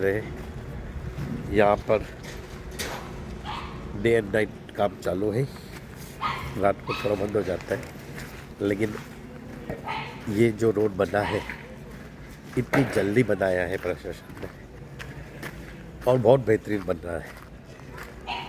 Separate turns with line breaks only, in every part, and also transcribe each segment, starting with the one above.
रहे हैं। यहाँ पर डे एंड नाइट काम चालू है। रात को थोड़ा बंद हो जाता है। लेकिन ये जो रोड बना है, इतनी जल्दी बनाया है प्रशासन ने। और बहुत बेहतरीन बन रहा है।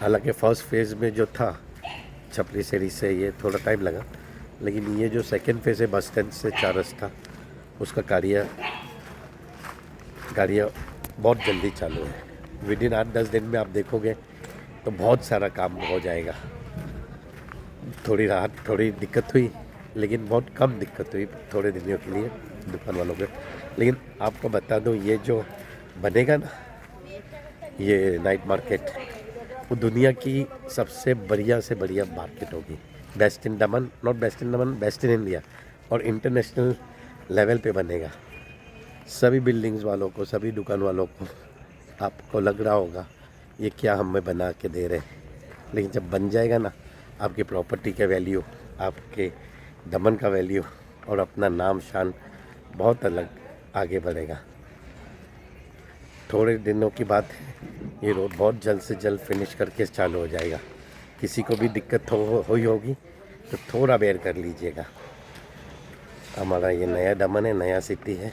हालाँकि फ़र्स्ट फ़ेज़ में जो था, छपरी सेरी से ये थोड़ा टाइम लगा। लेकिन ये जो सेकेंड फ़ेज़ है बस स्टैंड से चार रास्ता, उसका कार्य कार्य बहुत जल्दी चालू है। विद इन आठ दस दिन में आप देखोगे तो बहुत सारा काम हो जाएगा। थोड़ी राहत, थोड़ी दिक्कत हुई, लेकिन बहुत कम दिक्कत हुई थोड़े दिनों के लिए दुकान वालों के। लेकिन आपको बता दूँ, ये जो बनेगा ना, ये नाइट मार्केट वो दुनिया की सबसे बढ़िया से बढ़िया मार्केट होगी। Best in Daman not best in Daman best in India और इंटरनेशनल लेवल पे बनेगा। सभी बिल्डिंग्स वालों को, सभी दुकान वालों को आपको लग रहा होगा ये क्या हमें बना के दे रहे हैं। लेकिन जब बन जाएगा ना, आपकी प्रॉपर्टी का वैल्यू आपके दमन का वैल्यू और अपना नाम शान बहुत अलग आगे बढ़ेगा। थोड़े दिनों की बात है, ये रोड बहुत जल्द से जल्द फिनिश करके चालू हो जाएगा। किसी को भी दिक्कत हो, हुई होगी तो थोड़ा बेर कर लीजिएगा। हमारा ये नया दमन है, नया सिटी है।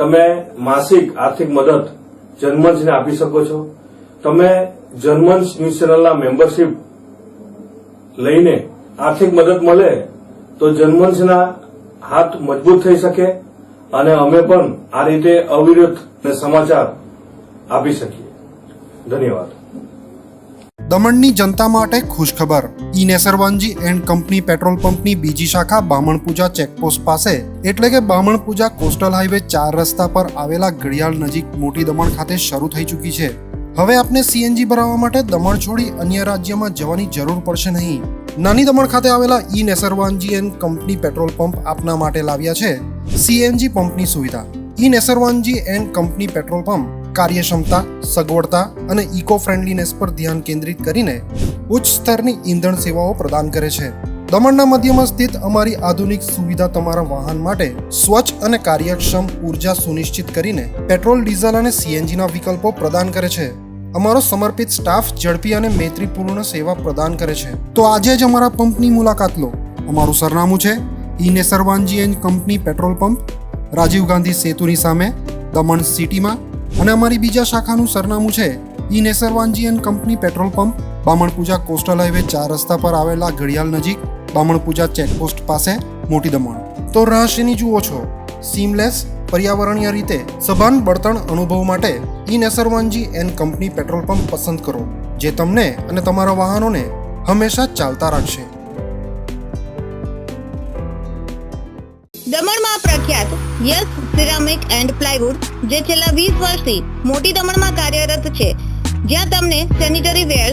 તમે માસિક આર્થિક મદદ જન્મંચને આપી શકો છો. તમે જર્મન્સ ન્યૂઝ ચેનલના મેમ્બરશીપ લઈને આર્થિક મદદ મળે તો જર્મન્સના હાથ મજબૂત થઈ શકે અને અમે પણ આ રીતે અવિરત સમાચાર આપી શકીએ. ધન્યવાદ.
દમણની જનતા માટે ખુશખબર. E Nesarwanji and company petrol પંપની બીજી શાખા બામણપૂજા ચેકપોસ્ટ પાસે, એટલે કે બામણપૂજા કોસ્ટલ હાઈવે ચાર રસ્તા પર આવેલા ઘડિયાળ નજીક મોટી દમણ ખાતે શરૂ થઈ ચૂકી છે. હવે આપને સીએનજી ભરાવવા માટે દમણ છોડી અન્ય રાજ્યમાં જવાની જરૂર પડશે નહીં. નાની દમણ ખાતે આવેલા E Nesarwanji and company petrol pump આપના માટે લાવ્યા છે સીએનજી પંપની સુવિધા. E Nesarwanji and company petrol pump કાર્યક્ષમતા, સગવડતા અને ઇકો ફ્રેન્ડલીનેસ પર ધ્યાન કેન્દ્રિત કરીને ઉચ્ચ સ્તરની ઈંધણ સેવાઓ પ્રદાન કરે છે. દમણના મધ્યમાં સ્થિત અમારી આધુનિક સુવિધા તમારા વાહન માટે સ્વચ્છ અને કાર્યક્ષમ ઊર્જા સુનિશ્ચિત કરીને પેટ્રોલ, ડીઝલ અને સીએનજીના વિકલ્પો પ્રદાન કરે છે. અમારો સમર્પિત સ્ટાફ ઝડપી અને મૈત્રીપૂર્ણ સેવા પ્રદાન કરે છે. તો આજે જ અમારા પંપની મુલાકાત લો. અમારું સરનામું છે E Nesarwanji and company petrol pump, Rajiv Gandhi સેતુની સામે, દમણ સિટીમાં અને અમારી બીજા શાખાનું સરનામું છે E Nesarwanji and company petrol pump Bamanpuja coastal highway ચાર રસ્તા પર આવેલા ઘડિયાળ નજીક બામણપૂજા ચેકપોસ્ટ પાસે મોટી દમણ. તો રહસ્યની જુઓ છો? સીમલેસ પર્યાવરણીય રીતે સભાન બળતણ અનુભવ માટે E Nesarwanji and company petrol pump પસંદ કરો, જે તમને અને તમારા વાહનોને હંમેશા ચાલતા રાખશે.
દમણમાં પ્રખ્યાત યસ સિરામિક એન્ડ પ્લાયવુડ, જે છેલ્લા વીસ વર્ષથી મોટી દમણમાં કાર્યરત છે. જ્યાં તમને સેનિટરી વેર